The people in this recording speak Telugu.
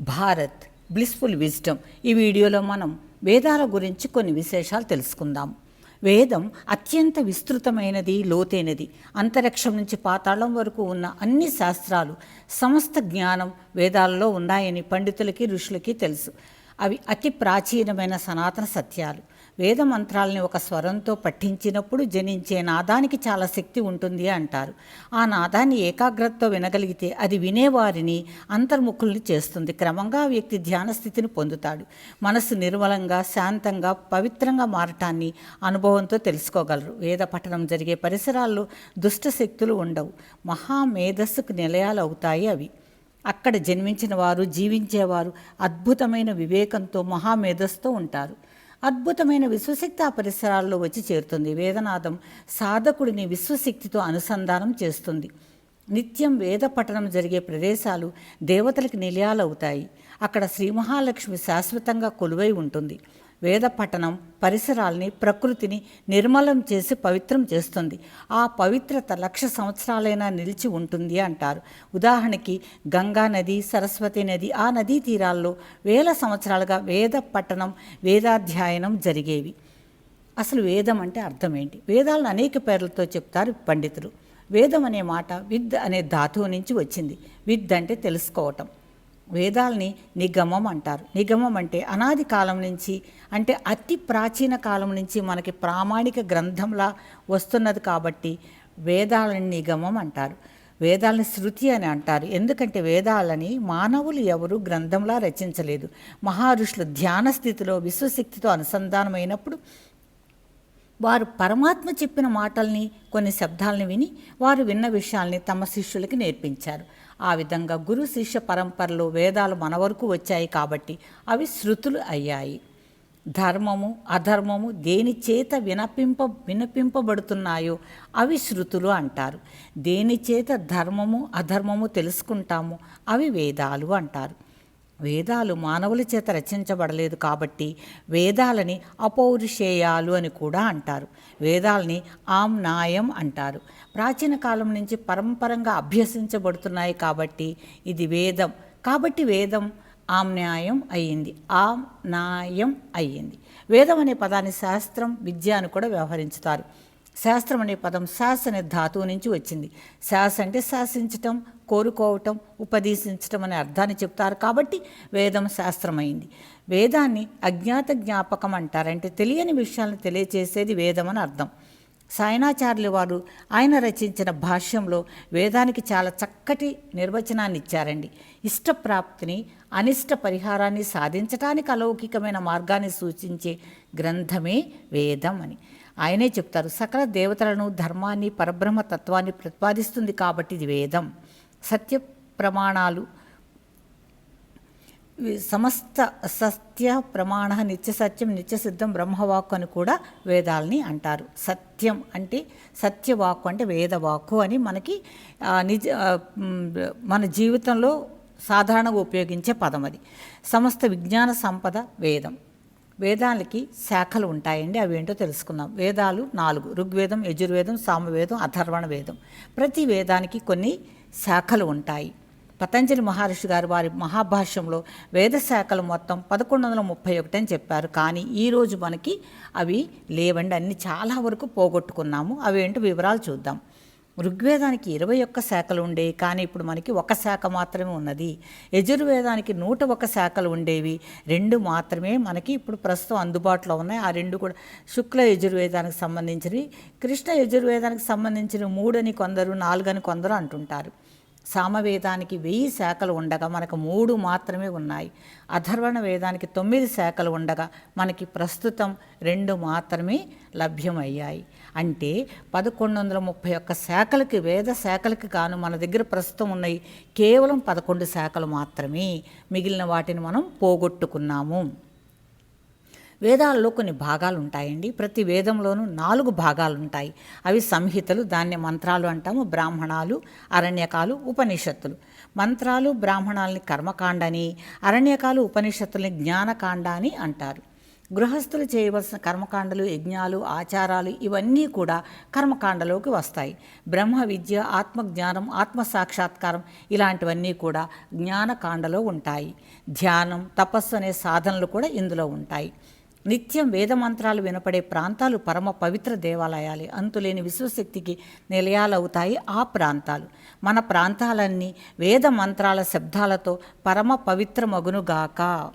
భారత్ బ్లిస్ఫుల్ విజ్డమ్ ఈ వీడియోలో మనం వేదాల గురించి కొన్ని విశేషాలు తెలుసుకుందాం. వేదం అత్యంత విస్తృతమైనది లోతైనది. అంతరిక్షం నుంచి పాతాళం వరకు ఉన్న అన్ని శాస్త్రాలు సమస్త జ్ఞానం వేదాలలో ఉన్నాయని పండితులకి ఋషులకి తెలుసు. అవి అతి ప్రాచీనమైన సనాతన సత్యాలు. వేద మంత్రాలని ఒక స్వరంతో పఠించినప్పుడు జనించే నాదానికి చాలా శక్తి ఉంటుంది అంటారు. ఆ నాదాన్ని ఏకాగ్రతతో వినగలిగితే అది వినేవారిని అంతర్ముఖుల్ని చేస్తుంది. క్రమంగా వ్యక్తి ధ్యాన స్థితిని పొందుతాడు. మనసు నిర్మలంగా శాంతంగా పవిత్రంగా మారటాన్ని అనుభవంతో తెలుసుకోగలరు. వేద పఠనం జరిగే పరిసరాల్లో దుష్ట శక్తులు ఉండవు. మహామేధస్సుకు నిలయాలు అవుతాయి అవి. అక్కడ జన్మించిన వారు జీవించేవారు అద్భుతమైన వివేకంతో మహామేధస్తో ఉంటారు. అద్భుతమైన విశ్వశక్తి ఆ పరిసరాల్లో వచ్చి చేరుతుంది. వేదనాదం సాధకుడిని విశ్వశక్తితో అనుసంధానం చేస్తుంది. నిత్యం వేద పఠనం జరిగే ప్రదేశాలు దేవతలకు నిలయాలవుతాయి. అక్కడ శ్రీ మహాలక్ష్మి శాశ్వతంగా కొలువై ఉంటుంది. వేద పఠనం పరిసరాల్ని ప్రకృతిని నిర్మలం చేసి పవిత్రం చేస్తుంది. ఆ పవిత్రత లక్ష సంవత్సరాలైనా నిలిచి ఉంటుంది అంటారు. ఉదాహరణకి గంగా నది సరస్వతి నది ఆ నదీ తీరాల్లో వేల సంవత్సరాలుగా వేద పఠనం వేదాధ్యయనం జరిగేవి. అసలు వేదం అంటే అర్థం ఏంటి? వేదాలను అనేక పేర్లతో చెప్తారు పండితులు. వేదం అనే మాట విద్ అనే ధాతువు నుంచి వచ్చింది. విద్ అంటే తెలుసుకోవటం. వేదాల్ని నిగమం అంటారు. నిగమం అంటే అనాది కాలం నుంచి అంటే అతి ప్రాచీన కాలం నుంచి మనకి ప్రామాణిక గ్రంథంలా వస్తున్నది కాబట్టి వేదాలని నిగమం అంటారు. వేదాలని శృతి అని అంటారు. ఎందుకంటే వేదాలని మానవులు ఎవరు గ్రంథంలా రచించలేదు. మహారుషులు ధ్యాన స్థితిలో విశ్వశక్తితో అనుసంధానమైనప్పుడు వారు పరమాత్మ చెప్పిన మాటల్ని కొన్ని శబ్దాలని విని వారు విన్న విషయాల్ని తమ శిష్యులకి నేర్పించారు. ఆ విధంగా గురు శిష్య పరంపరలో వేదాలు మన వరకు వచ్చాయి కాబట్టి అవి శృతులు అయ్యాయి. ధర్మము అధర్మము దేని చేత వినపింప వినపింపబడుతున్నాయో అవి శృతులు అంటారు. దేని చేత ధర్మము అధర్మము తెలుసుకుంటాము అవి వేదాలు అంటారు. వేదాలు మానవుల చేత రచించబడలేదు కాబట్టి వేదాలని అపౌరుషేయాలు అని కూడా అంటారు. వేదాలని ఆమ్నాయం అంటారు. ప్రాచీన కాలం నుంచి పరంపరంగా అభ్యసించబడుతున్నాయి కాబట్టి ఇది వేదం. కాబట్టి వేదం ఆమ్నాయం అయ్యింది. ఆమ్నాయం అయ్యింది. వేదం అనే పదాన్ని శాస్త్రం విద్య అని కూడా వ్యవహరించుతారు. శాస్త్రం అనే పదం శాస్ అనే ధాతువు నుంచి వచ్చింది. శాస్ అంటే శాసించటం కోరుకోవటం ఉపదేశించటం అనే అర్థాన్ని చెప్తారు కాబట్టి వేదం శాస్త్రమైంది. వేదాన్ని అజ్ఞాత జ్ఞాపకం అంటారంటే తెలియని విషయాలను తెలియచేసేది వేదం అని అర్థం. సాయనాచార్యుల వారు ఆయన రచించిన భాష్యంలో వేదానికి చాలా చక్కటి నిర్వచనాన్ని ఇచ్చారండి. ఇష్టప్రాప్తిని అనిష్ట పరిహారాన్ని సాధించటానికి అలౌకికమైన మార్గాన్ని సూచించే గ్రంథమే వేదం అని. ఆయనే చెప్తారు సకల దేవతలను ధర్మాన్ని పరబ్రహ్మ తత్వాన్ని ప్రతిపాదిస్తుంది కాబట్టి ఇది వేదం. సత్య ప్రమాణాలు సమస్త సత్య ప్రమాణ నిత్య సత్యం నిత్య సిద్ధం బ్రహ్మవాక్కు అని కూడా వేదాలని అంటారు. సత్యం అంటే సత్యవాక్కు అంటే వేదవాక్కు అని మనకి నిజ మన జీవితంలో సాధారణంగా ఉపయోగించే పదం అది. సమస్త విజ్ఞాన సంపద వేదం. వేదాలకి శాఖలు ఉంటాయండి అవి ఏంటో తెలుసుకుందాం. వేదాలు నాలుగు ఋగ్వేదం యజుర్వేదం సామవేదం అథర్వణ వేదం. ప్రతి వేదానికి కొన్ని శాఖలు ఉంటాయి. పతంజలి మహర్షి గారు వారి మహాభాష్యంలో వేద శాఖలు మొత్తం పదకొండు వందల ముప్పై ఒకటి అని చెప్పారు. కానీ ఈరోజు మనకి అవి లేవండి అన్ని చాలా వరకు పోగొట్టుకున్నాము. అవి ఏంటో వివరాలు చూద్దాం. ఋగ్వేదానికి ఇరవై ఒక్క శాఖలు ఉండేవి కానీ ఇప్పుడు మనకి ఒక శాఖ మాత్రమే ఉన్నది. యజుర్వేదానికి నూట ఒక శాఖలు ఉండేవి. రెండు మాత్రమే మనకి ఇప్పుడు ప్రస్తుతం అందుబాటులో ఉన్నాయి. ఆ రెండు కూడా శుక్ల యజుర్వేదానికి సంబంధించినవి కృష్ణ యజుర్వేదానికి సంబంధించిన మూడని కొందరు నాలుగని కొందరు అంటుంటారు. సామవేదానికి వెయ్యి శాఖలు ఉండగా మనకు మూడు మాత్రమే ఉన్నాయి. అధర్వణ వేదానికి తొమ్మిది శాఖలు ఉండగా మనకి ప్రస్తుతం రెండు మాత్రమే లభ్యమయ్యాయి. అంటే పదకొండు వందల ముప్పై ఒక్క శాఖలకి వేద శాఖలకి కాను మన దగ్గర ప్రస్తుతం ఉన్నాయి కేవలం పదకొండు శాఖలు మాత్రమే. మిగిలిన వాటిని మనం పోగొట్టుకున్నాము. వేదాల్లో కొన్ని భాగాలు ఉంటాయండి ప్రతి వేదంలోనూ నాలుగు భాగాలు ఉంటాయి అవి సంహితలు దాన్ని మంత్రాలు అంటాము బ్రాహ్మణాలు అరణ్యకాలు ఉపనిషత్తులు. మంత్రాలు బ్రాహ్మణాలని కర్మకాండ అని అరణ్యకాలు ఉపనిషత్తుల్ని జ్ఞానకాండ అని అంటారు. గృహస్థులు చేయవలసిన కర్మకాండలు యజ్ఞాలు ఆచారాలు ఇవన్నీ కూడా కర్మకాండలోకి వస్తాయి. బ్రహ్మ విద్య ఆత్మజ్ఞానం ఆత్మ సాక్షాత్కారం ఇలాంటివన్నీ కూడా జ్ఞానకాండలో ఉంటాయి. ధ్యానం తపస్సు అనే సాధనలు కూడా ఇందులో ఉంటాయి. నిత్యం వేద మంత్రాలు వినపడే ప్రాంతాలు పరమ పవిత్ర దేవాలయాలే. అంతులేని విశ్వశక్తికి నిలయాలవుతాయి ఆ ప్రాంతాలు. మన ప్రాంతాలన్నీ వేద మంత్రాల శబ్దాలతో పరమ పవిత్రమగునుగాక.